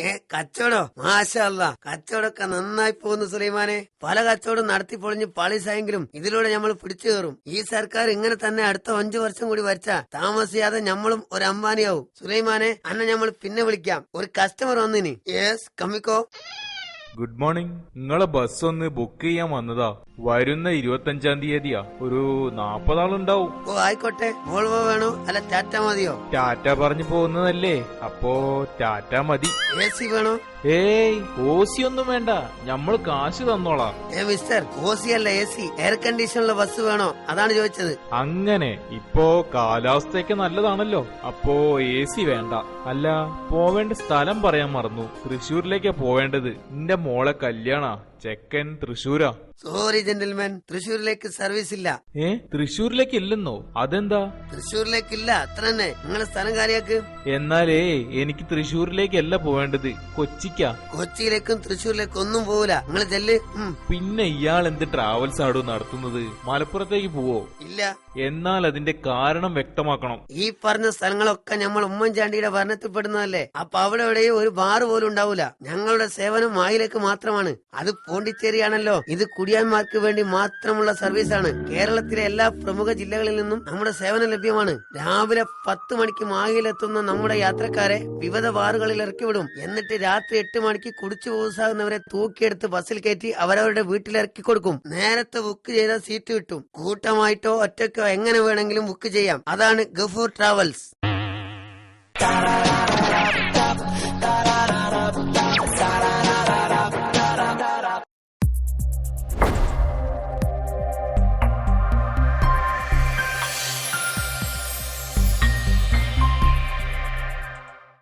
കച്ചവടോ? മാഷല്ല കച്ചവടമൊക്കെ നന്നായി പോകുന്നു സുലൈമാനെ. പല കച്ചവടം നടത്തി പൊളിഞ്ഞ് പാളിസായെങ്കിലും ഇതിലൂടെ നമ്മൾ പിടിച്ചു കയറും. ഈ സർക്കാർ ഇങ്ങനെ തന്നെ അടുത്ത അഞ്ചു വർഷം കൂടി വരച്ച താമസിയാതെ നമ്മളും ഒരു അംബാനിയാവും. സുലൈമാനെ അന്നെ നമ്മൾ പിന്നെ വിളിക്കാം. ഒരു കസ്റ്റമർ വന്നിനി. യെസ് കമ്മിക്കോ ഗുഡ് മോർണിംഗ് നിങ്ങളെ ബസ് ഒന്ന് ബുക്ക് ചെയ്യാൻ വന്നതാ. വരുന്ന ഇരുപത്തഞ്ചാം തീയതിയാ. ഒരു നാപ്പതാളുണ്ടാവും. ഓ ആയിക്കോട്ടെ. വോൾവോ വേണോ? അല്ല ടാറ്റ മതിയോ? ടാറ്റ പറഞ്ഞു പോകുന്നതല്ലേ. അപ്പോ ടാറ്റ മതി. എ സി വേണോ? ഏയ് ഓസി ഒന്നും വേണ്ട. ഞമ്മൾ കാശ് തന്നോളാം. ഏ മിസ്റ്റർ ഓസി അല്ല എ സി. എയർ കണ്ടീഷനുള്ള ബസ് വേണോ? അതാണ് ചോദിച്ചത്. അങ്ങനെ ഇപ്പോ കാലാവസ്ഥയൊക്കെ നല്ലതാണല്ലോ. അപ്പോ എ സി വേണ്ട. അല്ല പോവേണ്ട സ്ഥലം പറയാൻ മറന്നു. തൃശ്ശൂരിലേക്കാ പോവേണ്ടത്. നിന്റെ മോളെ കല്യാണ. ചെക്കൻ തൃശ്ശൂരാ സോറി ജെന്റിൽമാൻ തൃശ്ശൂരിലേക്ക് സർവീസ് ഇല്ല. ഏ? തൃശ്ശൂരിലേക്ക് ഇല്ലെന്നോ? അതെന്താ? തൃശ്ശൂരിലേക്കില്ല അത്ര തന്നെ. നിങ്ങളെ സ്ഥലം കാര്യാക്ക്? എന്നാലേ എനിക്ക് തൃശ്ശൂരിലേക്കല്ല പോവേണ്ടത്. കൊച്ചിക്കാ. കൊച്ചിയിലേക്കും തൃശ്ശൂരിലേക്കും ഒന്നും പോവില്ല നിങ്ങൾ ചെല്ല് പിന്നെ ഇയാൾ എന്ത് ട്രാവൽസ് ആടോ നടത്തുന്നത്? മലപ്പുറത്തേക്ക് പോവോ? ഇല്ല. എന്നാൽ അതിന്റെ കാരണം വ്യക്തമാക്കണം. ഈ പറഞ്ഞ സ്ഥലങ്ങളൊക്കെ നമ്മൾ ഉമ്മൻചാണ്ടിയുടെ ഭരണത്തിൽപ്പെടുന്നതല്ലേ? അപ്പൊ അവിടെ എവിടെയും ഒരു ബാർ പോലും ഉണ്ടാവൂല. ഞങ്ങളുടെ സേവനം വായിലേക്ക് മാത്രമാണ്. അത് പോണ്ടിച്ചേരിയാണല്ലോ. ഇത് കുടിയാന്മാർക്ക് വേണ്ടി മാത്രമുള്ള സർവീസ് ആണ് കേരളത്തിലെ എല്ലാ പ്രമുഖ ജില്ലകളിൽ നിന്നും നമ്മുടെ സേവനം ലഭ്യമാണ്. രാവിലെ പത്ത് മണിക്ക് മാഹിയിലെത്തുന്ന നമ്മുടെ യാത്രക്കാരെ വിവിധ വാറുകളിൽ ഇറക്കി വിടും. എന്നിട്ട് രാത്രി എട്ട് മണിക്ക് കുടിച്ചു പോസാകുന്നവരെ തൂക്കിയെടുത്ത് ബസ്സിൽ കയറ്റി അവരവരുടെ വീട്ടിലിറക്കി കൊടുക്കും. നേരത്തെ ബുക്ക് ചെയ്ത സീറ്റ് കിട്ടും. കൂട്ടമായിട്ടോ ഒറ്റയ്ക്കോ എങ്ങനെ വേണമെങ്കിലും ബുക്ക് ചെയ്യാം. അതാണ് ഗഫൂർ ട്രാവൽസ്